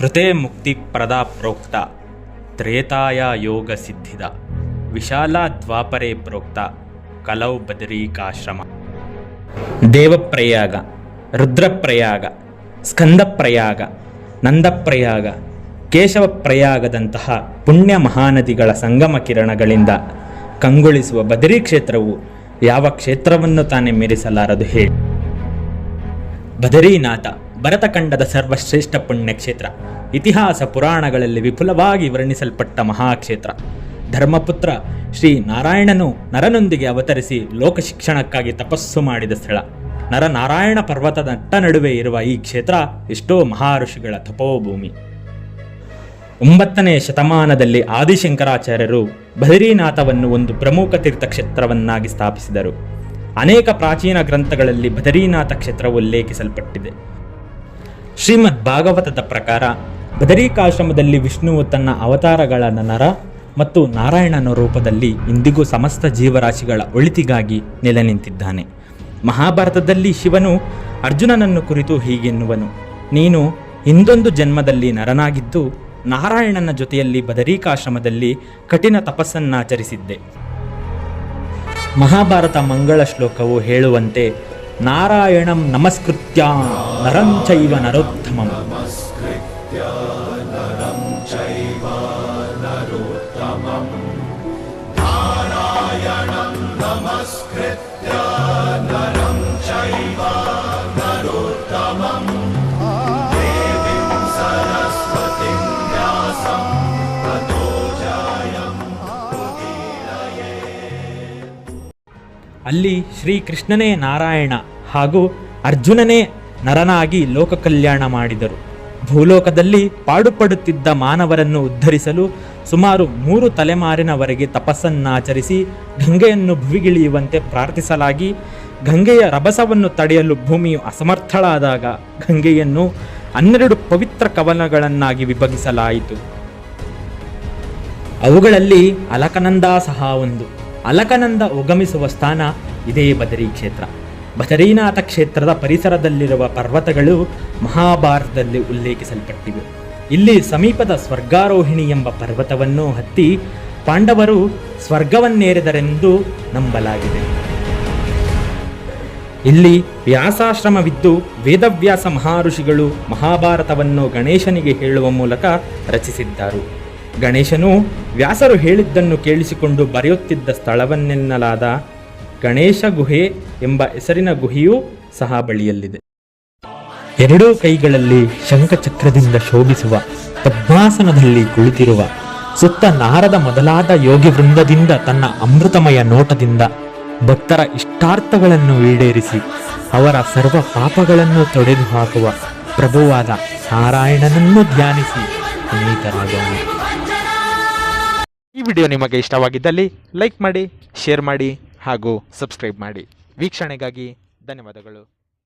ಕೃತೆ ಮುಕ್ತಿ ಪ್ರದಾ ಪ್ರೋಕ್ತ, ತ್ರೇತಾಯ ಯೋಗ ಸಿದ್ಧಿದ, ವಿಶಾಲ ದ್ವಾಪರೆ ಪ್ರೋಕ್ತ, ಕಲೌ ಬದರೀಕಾಶ್ರಮ. ದೇವಪ್ರಯಾಗ, ರುದ್ರಪ್ರಯಾಗ, ಸ್ಕಂದಪ್ರಯಾಗ, ನಂದಪ್ರಯಾಗ, ಕೇಶವಪ್ರಯಾಗದಂತಹ ಪುಣ್ಯ ಮಹಾನದಿಗಳ ಸಂಗಮ ಕಿರಣಗಳಿಂದ ಕಂಗೊಳಿಸುವ ಬದರಿ ಕ್ಷೇತ್ರವು ಯಾವ ಕ್ಷೇತ್ರವನ್ನು ತಾನೇ ಮೀರಿಸಲಾರದು ಹೇಳಿ. ಬದರೀನಾಥ ಭರತಖಂಡದ ಸರ್ವಶ್ರೇಷ್ಠ ಪುಣ್ಯಕ್ಷೇತ್ರ. ಇತಿಹಾಸ ಪುರಾಣಗಳಲ್ಲಿ ವಿಪುಲವಾಗಿ ವರ್ಣಿಸಲ್ಪಟ್ಟ ಮಹಾಕ್ಷೇತ್ರ. ಧರ್ಮಪುತ್ರ ಶ್ರೀ ನಾರಾಯಣನು ನರನೊಂದಿಗೆ ಅವತರಿಸಿ ಲೋಕ ಶಿಕ್ಷಣಕ್ಕಾಗಿ ತಪಸ್ಸು ಮಾಡಿದ ಸ್ಥಳ. ನರನಾರಾಯಣ ಪರ್ವತದ ನಟ್ಟ ನಡುವೆ ಇರುವ ಈ ಕ್ಷೇತ್ರ ಎಷ್ಟೋ ಮಹಾಋಷಿಗಳ ತಪೋಭೂಮಿ. ಒಂಬತ್ತನೇ ಶತಮಾನದಲ್ಲಿ ಆದಿಶಂಕರಾಚಾರ್ಯರು ಬದರೀನಾಥವನ್ನು ಒಂದು ಪ್ರಮುಖ ತೀರ್ಥಕ್ಷೇತ್ರವನ್ನಾಗಿ ಸ್ಥಾಪಿಸಿದರು. ಅನೇಕ ಪ್ರಾಚೀನ ಗ್ರಂಥಗಳಲ್ಲಿ ಬದರೀನಾಥ ಕ್ಷೇತ್ರವು ಉಲ್ಲೇಖಿಸಲ್ಪಟ್ಟಿದೆ. ಶ್ರೀಮದ್ ಭಾಗವತದ ಪ್ರಕಾರ, ಬದರಿಕಾಶ್ರಮದಲ್ಲಿ ವಿಷ್ಣುವು ತನ್ನ ಅವತಾರಗಳ ನರ ಮತ್ತು ನಾರಾಯಣನ ರೂಪದಲ್ಲಿ ಇಂದಿಗೂ ಸಮಸ್ತ ಜೀವರಾಶಿಗಳ ಒಳಿತಿಗಾಗಿ ನೆಲೆ ನಿಂತಿದ್ದಾನೆ ಮಹಾಭಾರತದಲ್ಲಿ ಶಿವನು ಅರ್ಜುನನನ್ನು ಕುರಿತು ಹೀಗೆನ್ನುವನು, ನೀನು ಹಿಂದೊಂದು ಜನ್ಮದಲ್ಲಿ ನರನಾಗಿದ್ದು, ನಾರಾಯಣನ ಜೊತೆಯಲ್ಲಿ ಬದರಿಕಾಶ್ರಮದಲ್ಲಿ ಕಠಿಣ ತಪಸ್ಸನ್ನಾಚರಿಸಿದ್ದೆ. ಮಹಾಭಾರತ ಮಂಗಳ ಶ್ಲೋಕವು ಹೇಳುವಂತೆ ನಾರಾಯಣಂ ನಮಸ್ಕೃತ್ಯ ನರಂ ಚೈವ ನರೋತ್ತಮಂ ಅಲ್ಲಿ ಶ್ರೀಕೃಷ್ಣನೇ ನಾರಾಯಣ ಹಾಗೂ ಅರ್ಜುನನೇ ನರನಾಗಿ ಲೋಕ ಕಲ್ಯಾಣ ಮಾಡಿದರು. ಭೂಲೋಕದಲ್ಲಿ ಪಾಡುಪಡುತ್ತಿದ್ದ ಮಾನವರನ್ನು ಉದ್ಧರಿಸಲು ಸುಮಾರು ಮೂರು ತಲೆಮಾರಿನವರೆಗೆ ತಪಸ್ಸನ್ನಾಚರಿಸಿ ಗಂಗೆಯನ್ನು ಭುವಿಗಿಳಿಯುವಂತೆ ಪ್ರಾರ್ಥಿಸಲಾಗಿ ಗಂಗೆಯ ರಭಸವನ್ನು ತಡೆಯಲು ಭೂಮಿಯು ಅಸಮರ್ಥಳಾದಾಗ ಗಂಗೆಯನ್ನು ಹನ್ನೆರಡು ಪವಿತ್ರ ಕವನಗಳನ್ನಾಗಿ ವಿಭಜಿಸಲಾಯಿತು. ಅವುಗಳಲ್ಲಿ ಅಲಕನಂದ ಸಹ ಒಂದು. ಅಲಕನಂದ ಉಗಮಿಸುವ ಸ್ಥಾನ ಇದೇ ಬದರಿ ಕ್ಷೇತ್ರ. ಬದರೀನಾಥ ಕ್ಷೇತ್ರದ ಪರಿಸರದಲ್ಲಿರುವ ಪರ್ವತಗಳು ಮಹಾಭಾರತದಲ್ಲಿ ಉಲ್ಲೇಖಿಸಲ್ಪಟ್ಟಿವೆ. ಇಲ್ಲಿ ಸಮೀಪದ ಸ್ವರ್ಗಾರೋಹಿಣಿ ಎಂಬ ಪರ್ವತವನ್ನು ಹತ್ತಿ ಪಾಂಡವರು ಸ್ವರ್ಗವನ್ನೇರಿದರೆಂದು ನಂಬಲಾಗಿದೆ. ಇಲ್ಲಿ ವ್ಯಾಸಾಶ್ರಮವಿದ್ದು ವೇದವ್ಯಾಸ ಮಹಾಋಷಿಗಳು ಮಹಾಭಾರತವನ್ನು ಗಣೇಶನಿಗೆ ಹೇಳುವ ಮೂಲಕ ರಚಿಸಿದ್ದಾರೆ. ಗಣೇಶನು ವ್ಯಾಸರು ಹೇಳಿದ್ದನ್ನು ಕೇಳಿಸಿಕೊಂಡು ಬರೆಯುತ್ತಿದ್ದ ಸ್ಥಳವನ್ನೆನ್ನಲಾದ ಗಣೇಶ ಗುಹೆ ಎಂಬ ಹೆಸರಿನ ಗುಹೆಯೂ ಸಹ ಬಳಿಯಲ್ಲಿದೆ. ಎರಡೂ ಕೈಗಳಲ್ಲಿ ಶಂಖಚಕ್ರದಿಂದ ಶೋಭಿಸುವ ಪದ್ಮಾಸನದಲ್ಲಿ ಕುಳಿತಿರುವ, ಸುತ್ತ ನಾರದ ಮೊದಲಾದ ಯೋಗಿ ವೃಂದದಿಂದ ತನ್ನ ಅಮೃತಮಯ ನೋಟದಿಂದ ಭಕ್ತರ ಇಷ್ಟಾರ್ಥಗಳನ್ನು ಈಡೇರಿಸಿ ಅವರ ಸರ್ವ ಪಾಪಗಳನ್ನು ತೊಡೆದು ಹಾಕುವ ಪ್ರಭುವಾದ ನಾರಾಯಣನನ್ನು ಧ್ಯಾನಿಸಿ ಪುನೀತರಾಗೋಣ ಈ ವಿಡಿಯೋ ನಿಮಗೆ ಇಷ್ಟವಾಗಿದ್ದಲ್ಲಿ ಲೈಕ್ ಮಾಡಿ ಶೇರ್ ಮಾಡಿ ಹಾಗೂ ಸಬ್ಸ್ಕ್ರೈಬ್ ಮಾಡಿ. ವೀಕ್ಷಣೆಗಾಗಿ ಧನ್ಯವಾದಗಳು.